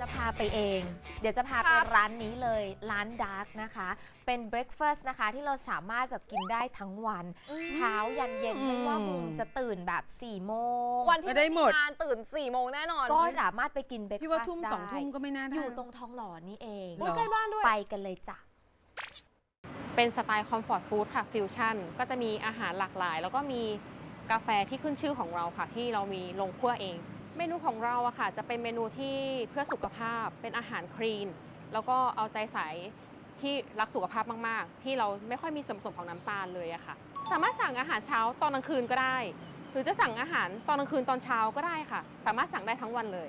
จะพาไปเอง เดี๋ยวจะพาไปครับร้านนี้เลย ร้านดาร์กนะคะ เป็นเบรคฟาสต์นะคะ ที่เราสามารถแบบกินได้ทั้งวัน เช้ายันเย็นอืมไม่ว่ามุมจะตื่นแบบ4ี่โมง วันที่ไม่ได้หมด งานตื่น4ี่โมงแน่นอน ก็สามารถไปกินเบรคพี่ฟาว่าสต์ทุ่มได้สองทุ่มก็ไม่น่าได้ อยู่ตรงทองหล่อนี่เองอุ๊ยใกล้บ้านด้วย ไปกันเลยจ้ะ เป็นสไตล์คอมฟอร์ตฟู้ดค่ะฟิวชั่นก็จะมีอาหารหลากหลาย แล้วก็มี กาแฟที่ขึ้นชื่อของเราค่ะ ที่เรามีลงคั่วเอง เมนูของเราอะค่ะ จะเป็นเมนูที่เพื่อสุขภาพเป็นอาหารคลีน แล้วก็เอาใจใส่ที่รักสุขภาพมากๆ ที่เราไม่ค่อยมีส่วนผสมของน้ำตาลเลยอะค่ะ สามารถสั่งอาหารเช้าตอนกลางคืนก็ได้ หรือจะสั่งอาหารตอนกลางคืนตอนเช้าก็ได้ค่ะ สามารถสั่งได้ทั้งวันเลย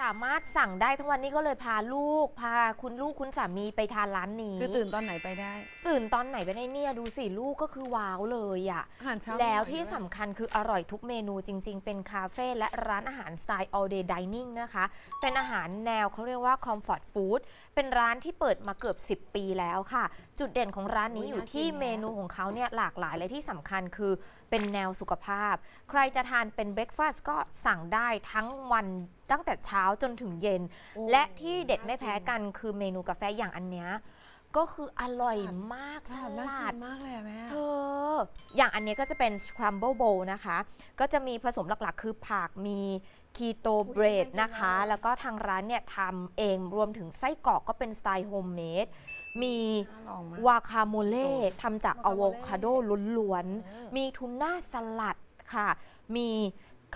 สามารถสั่งได้ทั้งวันนี้ก็เลยพาลูก พาคุณลูกคุณสามีไปทานร้านนี้ คือตื่นตอนไหนไปได้ ตื่นตอนไหนไปได้เนี่ยดูสิลูกก็คือว้าวเลยอะอาหารเช้าแล้วอร่อยที่ด้วยสำคัญคืออร่อยทุกเมนูจริง ๆ เป็นคาเฟ่และร้านอาหารสไตล์ all day dining นะคะ เป็นอาหารแนวเขาเรียกว่า comfort food เป็นร้านที่เปิดมาเกือบ 10 ปีแล้วค่ะ จุดเด่นของร้านนี้อยู่ที่เมนูของเขาเนี่ยหลากหลายเลยที่สำคัญคือ เป็นแนวสุขภาพ ใครจะทานเป็นเบร a ฟาสต์ก็สั่งได้ทั้งวันตั้งแต่เช้าจนถึงเย็นโอ้และที่เด็ดไม่แพ้กันคือเมนูกาแฟอย่างอันเนี้ย ก็คืออร่อยมากสสลัดน่าลักิด นมากเลยอะแม่ เธออย่างอันเนี้ยก็จะเป็น scramble bowl นะคะ ก็จะมีผสมหลักๆ คือผักมีคีโตเบรดนะคะ แล้วก็ทางร้านเนี่ยทำเองรวมถึงไส้กรอกก็เป็นสไตล์โฮมเมดมีน่าลองมาก วาคาโมเล่ทำจากอะโวคาโดล้วนๆ มีทูน่าสลัดค่ะ มี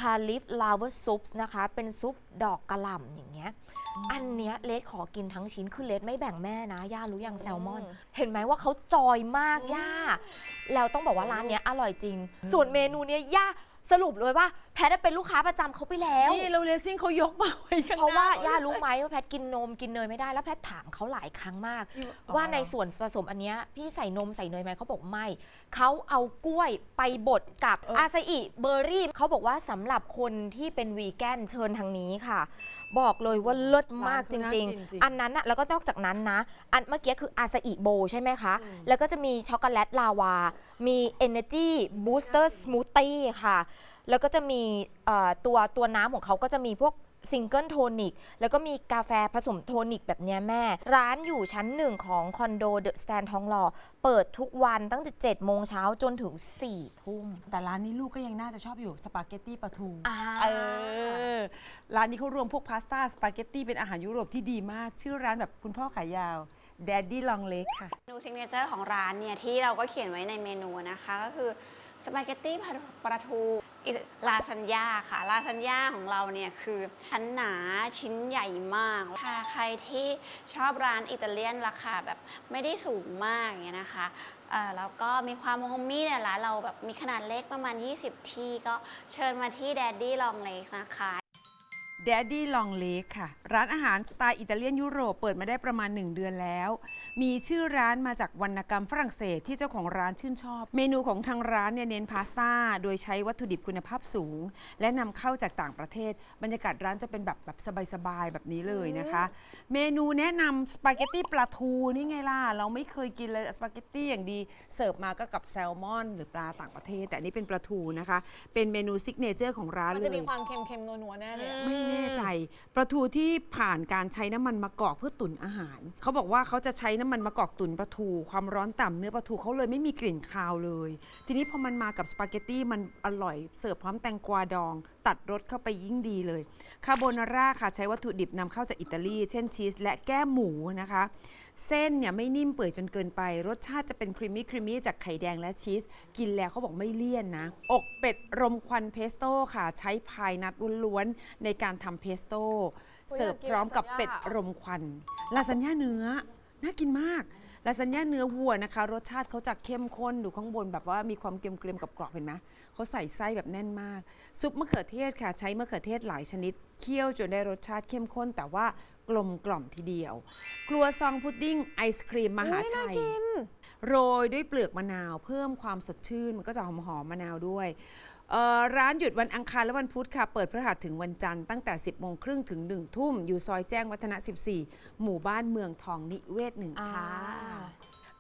คาลิฟลาวเวอร์ซุปนะคะ เป็นซุปดอกกระหล่ำอย่างเงี้ย อันเนี้ยเลดขอกินทั้งชิ้นคือเลดไม่แบ่งแม่นะ ย่ารู้ยังแซลมอนอืมเห็นไหมว่าเขาจอยมากย่า แล้วต้องบอกว่าร้านเนี้ยอร่อยจริง ส่วนเมนูเนี้ยย่าสรุปเลยว่า แพทย์เป็นลูกค้าประจำเขาไปแล้ว นี่เราเลซิ่งเขายกมาไว้ข้งหน้เพราะว่าเย่ารู้ไหมว่าแพทย์กินนมกินเนยไม่ได้แล้วแพทย์ถามเขาหลายครั้งมากอ๋อว่าในส่วนผสมอันเนี้ยพี่ใส่นมใส่เนยไหมเขาบอกไม่เขาเอากล้วยไปบดกับเออออาซาอิเบอร์รี่เขาบอกว่าสำหรับคนที่เป็นวีแกนเชิญทางนี้ค่ะ บอกเลยว่าเลิศมากจร้านเขาริง น่ากินจริงๆ อันนั้นอะแล้วก็นอกจากนั้นนะ อันเมื่อกี้คืออาซาอิโบใช่ไหมคะ แล้วก็จะมีช็อกโกแลตลาวา มี Energy Booster Smoothie ค่ะ แล้วก็จะมีเอ่อตัวตัวน้ำของเขาก็จะมีพวกซิงเกิลโทนิกแล้วก็มีกาแฟผสมโทนิกแบบเนี้ยแม่ ร้านอยู่ชั้นหนึ่งของคอนโดเดอะสแตนทองหล่อเปิดทุกวันตั้งแต่7โมงเช้าจนถึง4ทุ่ม แต่ร้านนี้ลูกก็ยังน่าจะชอบอยู่สปาเกตตี้ปลาทูอ่า เออร้านนี้เขารวมพวกพาสต้าสปาเกตตี้เป็นอาหารยุโรปที่ดีมาก ชื่อร้านแบบคุณพ่อขายาว Daddy Long Leg ค่ะ เมนูซิกเนเจอร์ของร้านเนี่ยที่เราก็เขียนไว้ในเมนูนะคะ ก็คือ สปาเกตตี้ปลาทูลาซานญ่าค่ะ ลาซานญ่าของเราเนี่ยคือชั้นหนาชิ้นใหญ่มากถ้าใครที่ชอบร้านอิตาเลียนราคาแบบไม่ได้สูงมากอย่างเงี้ยนะคะแล้วก็มีความโฮมมี่เนี่ยร้านเราแบบมีขนาดเล็กประมาณ 20 ที่ก็เชิญมาที่แดดดี้ลองเล็กนะคะ Daddy Long Leg ค่ะ ร้านอาหารสไตล์อิตาเลียนยุโรปเปิดมาได้ประมาณ 1 เดือนแล้ว มีชื่อร้านมาจากวรรณกรรมฝรั่งเศสที่เจ้าของร้านชื่นชอบ เมนูของทางร้านเนี่ยเน้นพาสต้า โดยใช้วัตถุดิบคุณภาพสูง และนำเข้าจากต่างประเทศ บรรยากาศร้านจะเป็นแบบแบบสบายๆแบบนี้เลยนะคะ เมนูแนะนำสปาเกตตี้ปลาทูนี่ไงล่ะ เราไม่เคยกินเลยสปาเกตตี้อย่างดีเสิร์ฟมาก็กับแซลมอน หรือปลาต่างประเทศ แต่อันนี่เป็นปลาทูนะคะ เป็นเมนูซิกเนเจอร์ของร้านมันเลจะมีย ความเค็มๆนัวๆแน่เลยอะ ไม่แน่ใจ ปลาทูที่ผ่านการใช้น้ำมันมะกอกเพื่อตุ๋นอาหาร เขาบอกว่าเขาจะใช้น้ำมันมะกอกตุ๋นปลาทู ความร้อนต่ำเนื้อปลาทูเขาเลยไม่มีกลิ่นคาวเลย ทีนี้พอมันมากับสปาเกตตี้มันอร่อยเสิร์ฟพร้อมแตงกวาดอง ตัดรสเข้าไปยิ่งดีเลยคาโบนาร่าค่ะใช้วัตถุดิบนำเข้าจากอิตาลี เช่นชีสและแก้มหมูนะคะ เส้นเนี่ยไม่นิ่มเปื่อยจนเกินไป รสชาติจะเป็นครีมมี่ครีมมี่จากไข่แดงและชีส กินแล้วเขาบอกไม่เลี่ยนนะ อกเป็ดรมควันเพสโต้ค่ะ ใช้พายนัทล้วนๆ ในการทำเพสโต้เสิร์ฟพร้อมกับเป็ดรมควันลาซานญ่าเนื้อน่ากินมากลาซานญ่าเนื้อวัวนะคะ รสชาติเขาจะเข้มข้นดูข้างบนแบบว่ามีความเกรียมๆกับกรอบเห็นไหมเขาใส่ไส้แบบแน่นมาก ซุปมะเขือเทศค่ะ ใช้มะเขือเทศหลายชนิดเคี่ยวจนได้รสชาติเข้มข้นแต่ว่า กลมกล่อมทีเดียว ครัวซองพุดดิ้งไอศครีมมหาชัย โรยด้วยเปลือกมะนาว เพิ่มความสดชื่น มันก็จะหอมหอมๆมะนาวด้วยเอ่อร้านหยุดวันอังคารและวันพุธค่ะ เปิดพฤหัสถึงวันจันทร์ตั้งแต่ 10โมงครึ่งถึง 1 ทุ่ม อยู่ซอยแจ้งวัฒนะ 14 หมู่บ้านเมืองทองนิเวศหนึ่งค่ะ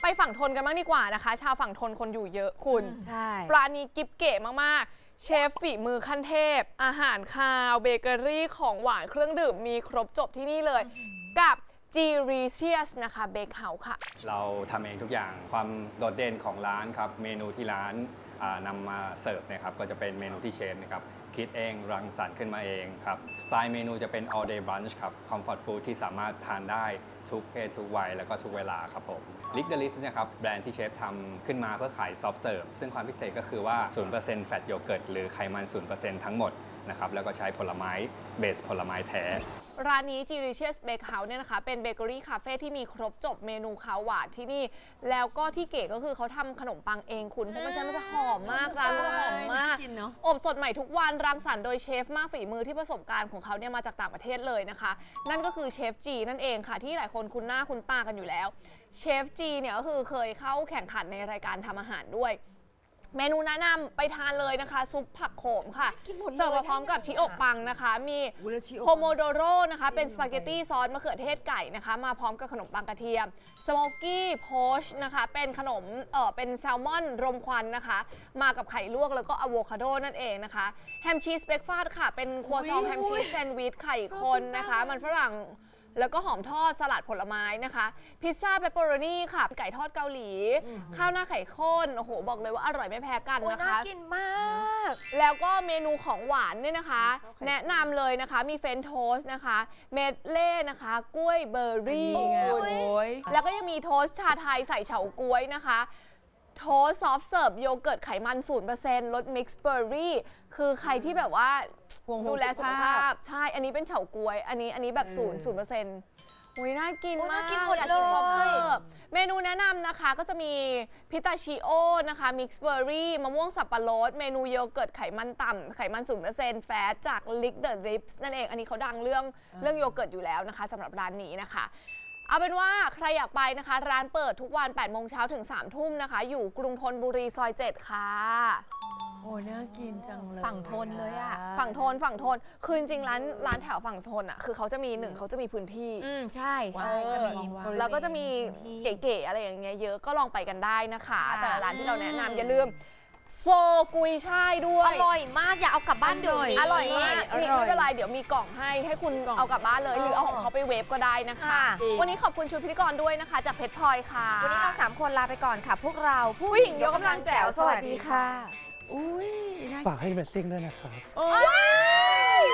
ไปฝั่งทนกันบ้างดีกว่านะคะ ชาวฝั่งทนคนอยู่เยอะคุณ ใช่ ร้านนี้กิฟเก๋มาก ๆ เชฟฝีมือขั้นเทพ อาหารคาวเบเกอรี่ของหวานเครื่องดื่มมีครบจบที่นี่เลย กับ g r e c i o u s นะคะเบเ u s e ค่ะ เราทำเองทุกอย่างความโดดเด่นของร้านครับ เมนูที่ร้านอ่า นำมาเสิร์ฟนะครับก็จะเป็นเมนูที่เชฟนะครับคิดเองรังสรรค์ขึ้นมาเองครับสไตล์เมนูจะเป็น all day brunch ครับ comfort food ที่สามารถทานได้ทุกเพศทุกวัย แล้วก็ทุกเวลาครับผม Lick the Lips นะครับแบรนด์ที่เชฟทำขึ้นมาเพื่อขายซอฟต์เสิร์ฟซึ่งความพิเศษก็คือว่า 0%แฟตโยเกิร์ตหรือไขมัน 0%ทั้งหมด นะครับแล้วก็ใช้ผลไม้เบสผลไม้แท้ ร้านนี้ g r e c i o u s Bakehouse เนี่ยนะคะเป็นเบเกอรี่คาเฟ่ที่มีครบจบเมนูขาวหวานที่นี่ แล้วก็ที่เก๋ก็คือเขาทำขนมปังเองคุณเพราะมันใช่มันจะหอมมากร้านมันจะหอมมาก น่ากินเนอะ อบสดใหม่ทุกวันรังสรรค์โดยเชฟมากฝีมือที่ประสบการณ์ของเขาเนี่ยมาจากต่างประเทศเลยนะคะ นั่นก็คือเชฟจีนั่นเองค่ะ ที่หลายคนคุ้นหน้าคุ้นตากันอยู่แล้ว เชฟจีเนี่ยก็คือเคยเข้าแข่งขันในรายการทำอาหารด้วย เมนูแนะนำไปทานเลยนะคะ ซุปผักโขมค่ะ กินหมดเลยเสิร์ฟมาพร้อมกับชิโอกปังนะคะ มีอุ๊ยแล้วชิโอโพโมโดโรนะคะ เป็นสปาเกตตี้ซอสมะเขือเทศไก่นะคะ มาพร้อมกับขนมปังกระเทียมสโมกี้โพชนะคะ เป็นขนมเออเป็นแซลมอนรมควันนะคะ มากับไข่ลวกแล้วก็อะโวคาโดนั่นเองนะคะแฮมชีสเบรกฟาสต์ค่ะ เป็นครัวซองแฮมชีสแซนด์วิชไข่คนนะคะ มันฝรั่ง แล้วก็หอมทอดสลัดผลไม้นะคะ พิซซ่าเปปเปอโรนีค่ะ ไก่ทอดเกาหลี ข้าวหน้าไข่ข้น โอ้โห บอกเลยว่าอร่อยไม่แพ้กันโอ้นะน่าคะ กินมาก แล้วก็เมนูของหวานเนี่ยนะคะ แนะนำเลยนะคะ มีเฟรนช์โทสต์นะคะ เมดเล่นะคะ กล้วยเบอร์รี่นี่ไงคุณ โอ้ย แล้วก็ยังมีโทสต์ชาไทยใส่เฉาก๊วยนะคะ โทสต์ซอฟต์เสิร์ฟโยเกิร์ตไขมัน0%รสมิกซ์เบอร์รี่ คือใครที่แบบว่าห่วงดูแลสุขภาสุขภาพ พ ใช่ อันนี้เป็นเฉาก๊วย อันนี้อันนี้แบบเอศูอนย์ศูนย์เปอร์เซ็นต์อุ้ยน่ากินโอ้มากน่ากินหมดอยากกินเลย ซอฟต์เสิร์ฟเมนูแนะนำนะคะก็จะมีพิตาชิโอนะคะมิกซ์เบอร์รี่มะม่วงสับปะรด เมนูโยเกิร์ตไขมันต่ำไขมัน0%แฟตจาก Lick the Lips นั่นเอง อันนี้เขาดังเรื่องเรื่องโยเกิร์ตอยู่แล้วนะคะสำหรับร้านนี้นะคะ เอาเป็นว่าใครอยากไปนะคะ ร้านเปิดทุกวัน8โมงเช้าถึง3ทุ่มนะคะ อยู่กรุงธนบุรีซอย 7 ค่ะ โอ้น่ากินจังเลยฝั่งทนเลยอะ ฝั่งโทนฝั่งโทน คือจริงๆร้านร้านแถวฝั่งโทนอะ คือเขาจะมีหนึ่งเขาจะมีพื้นที่ อืมใช่ใช่เออจะมีบริเณ แล้วก็จะมีที่เก๋ๆอะไรอย่างเงี้ยเยอะก็ลองไปกันได้นะคะ ค่ะ แต่ละร้านที่เราแนะนำอย่าลืม โซกุยช่ายด้วอย ร่อยมากอย่าเอากลับบ้านเดี๋ยวนี้ อร่อยมากอร่อยนี่ไม่เป็นไรเดี๋ยวมีกล่องให้ให้คุณกล่องเอากลับบ้านเลย หรือเอาของเขาไปเวฟก็ได้นะคะ ค่ะ จริง วันนี้ขอบคุณชุดพิธีกรด้วยนะคะ จากเพชรพลอยค่ะ วันนี้เราสามคนลาไปก่อนค่ะ พวกเราผู้หญิงยกกำลังแจ๋วสวัสดีค่ะ อุ้ยน่าฝากให้เรสซิ่งด้วยนะครับโอ้ย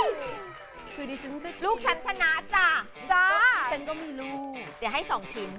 คือดิฉันก็ลูกฉันชนะจ้ะจ้า ฉันก็มีลูก เดี๋ยวให้สองชิ้น